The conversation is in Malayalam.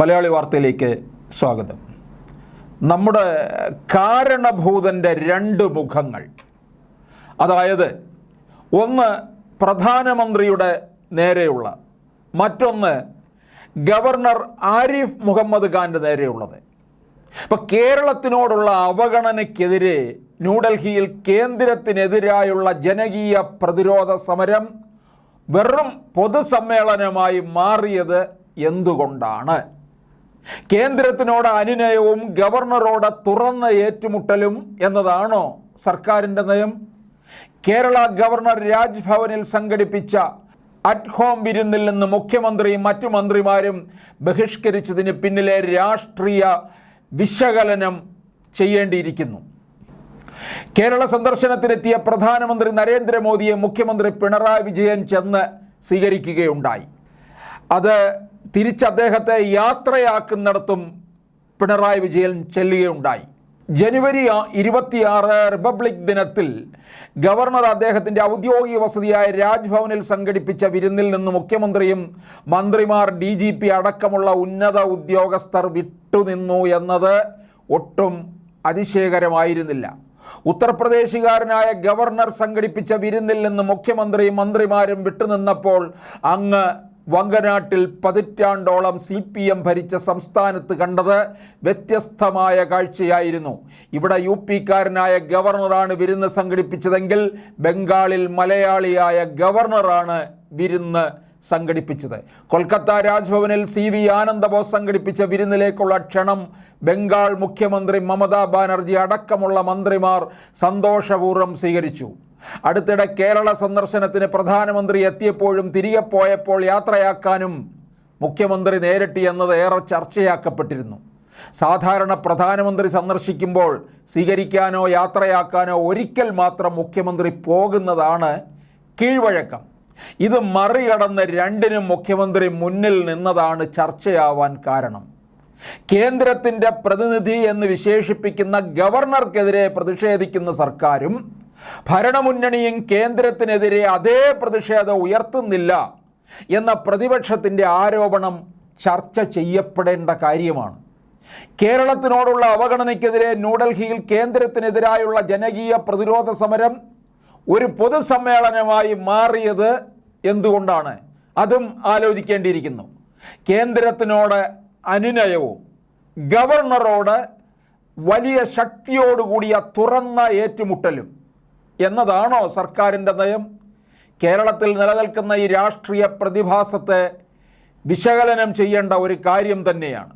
മലയാളി വാർത്തയിലേക്ക് സ്വാഗതം. നമ്മുടെ കാരണഭൂതന്റെ രണ്ട് മുഖങ്ങൾ. അതായത് ഒന്ന് പ്രധാനമന്ത്രിയുടെ നേരെയുള്ള മറ്റൊന്ന് ഗവർണർ ആരിഫ് മുഹമ്മദ് ഖാന്റെ നേരെയുള്ളത്. ഇപ്പം കേരളത്തിനോടുള്ള അവഗണനയ്ക്കെതിരെ ന്യൂഡൽഹിയിൽ കേന്ദ്രത്തിനെതിരായുള്ള ജനകീയ പ്രതിരോധ സമരം വെറും പൊതുസമ്മേളനമായി മാറിയത് എന്തുകൊണ്ടാണ്? കേന്ദ്രത്തിനോട് അനുനയവും ഗവർണറോട് തുറന്ന ഏറ്റുമുട്ടലും എന്നതാണോ സർക്കാരിന്റെ നയം? കേരള ഗവർണർ രാജ്ഭവനിൽ സംഘടിപ്പിച്ച അറ്റ് ഹോം വിരുന്നിൽ നിന്ന് മുഖ്യമന്ത്രിയും മറ്റു മന്ത്രിമാരും ബഹിഷ്കരിച്ചതിന് പിന്നിലെ രാഷ്ട്രീയ വിശകലനം ചെയ്യേണ്ടിയിരിക്കുന്നു. കേരള സന്ദർശനത്തിനെത്തിയ പ്രധാനമന്ത്രി നരേന്ദ്രമോദിയെ മുഖ്യമന്ത്രി പിണറായി വിജയൻ ചെന്ന് സ്വീകരിക്കുകയുണ്ടായി. അത് തിരിച്ച് അദ്ദേഹത്തെ യാത്രയാക്കുന്നിടത്തും പിണറായി വിജയൻ ചെല്ലുകയുണ്ടായി. ജനുവരി ഇരുപത്തിയാറ് റിപ്പബ്ലിക് ദിനത്തിൽ ഗവർണർ അദ്ദേഹത്തിന്റെ ഔദ്യോഗിക വസതിയായ രാജ്ഭവനിൽ സംഘടിപ്പിച്ച വിരുന്നിൽ നിന്ന് മുഖ്യമന്ത്രിയും മന്ത്രിമാർ ഡി ജി പി അടക്കമുള്ള ഉന്നത ഉദ്യോഗസ്ഥർ വിട്ടുനിന്നു എന്നത് ഒട്ടും അതിശയകരമായിരുന്നില്ല. ഉത്തർപ്രദേശുകാരനായ ഗവർണർ സംഘടിപ്പിച്ച വിരുന്നിൽ നിന്ന് മുഖ്യമന്ത്രിയും മന്ത്രിമാരും വിട്ടുനിന്നപ്പോൾ അങ്ങ് വങ്കനാട്ടിൽ പതിറ്റാണ്ടോളം സി പി എം ഭരിച്ച സംസ്ഥാനത്ത് കണ്ടത് വ്യത്യസ്തമായ കാഴ്ചയായിരുന്നു. ഇവിടെ യു പിക്കാരനായ ഗവർണറാണ് വിരുന്ന് സംഘടിപ്പിച്ചതെങ്കിൽ ബംഗാളിൽ മലയാളിയായ ഗവർണറാണ് വിരുന്ന് സംഘടിപ്പിച്ചത്. കൊൽക്കത്ത രാജ്ഭവനിൽ സി വി ആനന്ദബോസ് സംഘടിപ്പിച്ച വിരുന്നിലേക്കുള്ള ക്ഷണം ബംഗാൾ മുഖ്യമന്ത്രി മമതാ ബാനർജി അടക്കമുള്ള മന്ത്രിമാർ സന്തോഷപൂർവം സ്വീകരിച്ചു. അടുത്തിടെ കേരള സന്ദർശനത്തിന് പ്രധാനമന്ത്രി എത്തിയപ്പോഴും തിരികെ പോയപ്പോൾ യാത്രയാക്കാനും മുഖ്യമന്ത്രി നേരിട്ട് എന്നത് ഏറെ ചർച്ചയാക്കപ്പെട്ടിരുന്നു. സാധാരണ പ്രധാനമന്ത്രി സന്ദർശിക്കുമ്പോൾ സ്വീകരിക്കാനോ യാത്രയാക്കാനോ ഒരിക്കൽ മാത്രം മുഖ്യമന്ത്രി പോകുന്നതാണ് കീഴ്വഴക്കം. ഇത് മറികടന്ന് രണ്ടിനും മുഖ്യമന്ത്രി മുന്നിൽ നിന്നതാണ് ചർച്ചയാവാൻ കാരണം. കേന്ദ്രത്തിന്റെ പ്രതിനിധി എന്ന് വിശേഷിപ്പിക്കുന്ന ഗവർണർക്കെതിരെ പ്രതിഷേധിക്കുന്ന സർക്കാരും ഭരണമുന്നണിയും കേന്ദ്രത്തിനെതിരെ അതേ പ്രതിഷേധം ഉയർത്തുന്നില്ല എന്ന പ്രതിപക്ഷത്തിന്റെ ആരോപണം ചർച്ച ചെയ്യപ്പെടേണ്ട കാര്യമാണ്. കേരളത്തിനോടുള്ള അവഗണനയ്ക്കെതിരെ ന്യൂഡൽഹിയിൽ കേന്ദ്രത്തിനെതിരായുള്ള ജനകീയ പ്രതിരോധ സമരം ഒരു പൊതുസമ്മേളനമായി മാറിയത് എന്തുകൊണ്ടാണ്? അതും ആലോചിക്കേണ്ടിയിരിക്കുന്നു. കേന്ദ്രത്തിനോട് അനുനയവും ഗവർണറോട് വലിയ ശക്തിയോടുകൂടിയ തുറന്ന ഏറ്റുമുട്ടലും എന്നതാണോ സർക്കാരിന്റെ നയം? കേരളത്തിൽ നിലനിൽക്കുന്ന ഈ രാഷ്ട്രീയ പ്രതിഭാസത്തെ വിശകലനം ചെയ്യേണ്ട ഒരു കാര്യം തന്നെയാണ്.